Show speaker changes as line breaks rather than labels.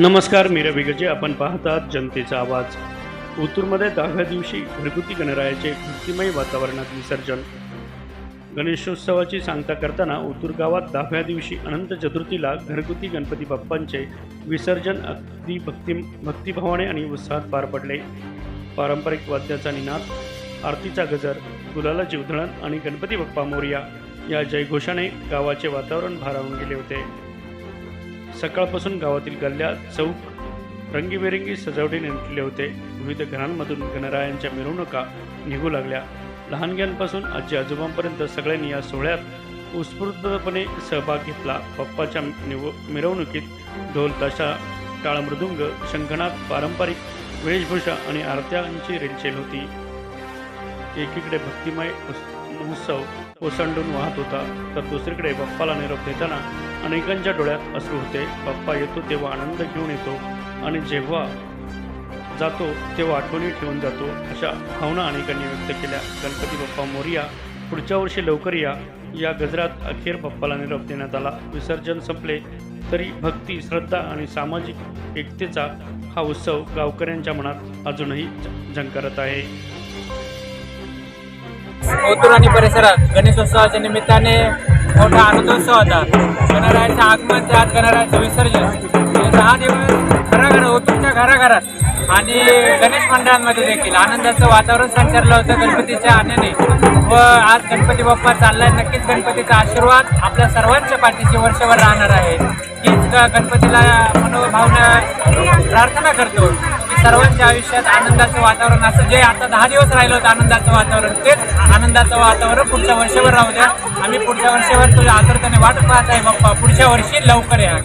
नमस्कार मी रवी गजे. आपण पाहतात जनतेचा आवाज. ओतूरमध्ये दहाव्या दिवशी घरगुती गणरायाचे भक्तिमय वातावरणात विसर्जन. गणेशोत्सवाची सांगता करताना ओतूर गावात दहाव्या दिवशी अनंत चतुर्थीला घरगुती गणपती बाप्पांचे विसर्जन अगदी भक्ती भक्तिभावाने आणि उत्साहात पार पडले. पारंपरिक वाद्याचा निनाद आरतीचा गजर गुलाला जीवधळण आणि गणपती बाप्पा मोर्या या जयघोषाने गावाचे वातावरण भारावून गेले होते. सकाळपासून गावातील गल्ल्या चौक रंगीबेरंगी सजावटीने नटले होते. विविध घरांमधून गणरायांच्या मिरवणुका निघू लागल्या. लहानग्यांपासून आजी आजोबांपर्यंत सगळ्यांनी या सोहळ्यात उत्स्फूर्तपणे सहभाग घेतला. पप्पाच्या निव मिरवणुकीत ढोल ताशा टाळमृदुंग शंखनाद पारंपरिक वेशभूषा आणि आरत्यांची रेलचेल होती. एकीकडे भक्तिमय उत्सव ओसंडून वाहत होता. तर दुसरीकडे बाप्पाला निरोप देताना अनेकांच्या डोळ्यात असू होते. बाप्पा येतो तेव्हा आनंद घेऊन येतो आणि जेव्हा जातो तेव्हा आठवणी ठेवून जातो. अशा भावना अनेकांनी व्यक्त केल्या. गणपती बाप्पा मोरिया पुढच्या वर्षी लवकर या. या गजरात अखेर बाप्पाला निरोप देण्यात आला. विसर्जन संपले तरी भक्ती श्रद्धा आणि सामाजिक एकतेचा हा उत्सव गावकऱ्यांच्या मनात अजूनही झंकारत आहे.
ओतूर आणि परिसरात गणेशोत्सवाच्या निमित्ताने मोठा आनंदोत्सव होता. गणरायाचं आगमन आज गणरायाचं विसर्जन. दहा दिवस घराघर ओतूरच्या घराघरात आणि गणेश मंडळांमध्ये देखील आनंदाचं वातावरण संचारलं होतं गणपतीच्या आण्याने व आज गणपती बाप्पा चाललाय. नक्कीच गणपतीचा आशीर्वाद आपल्या सर्वांच्या पाठीशी वर्षभर राहणार आहे. हीच गणपतीला मनोभावना प्रार्थना करतो. सर्वांच्या आयुष्यात आनंदाचं वातावरण असं जे आता दहा दिवस राहिलं होतं आनंदाचं वातावरण तेच आनंदाचं वातावरण पुढच्या वर्षभर राहू द्या. आम्ही पुढच्या वर्षभर तुझ्या आतुरतेने वाट पाहत आहे बाप्पा. पुढच्या वर्षी लवकर या.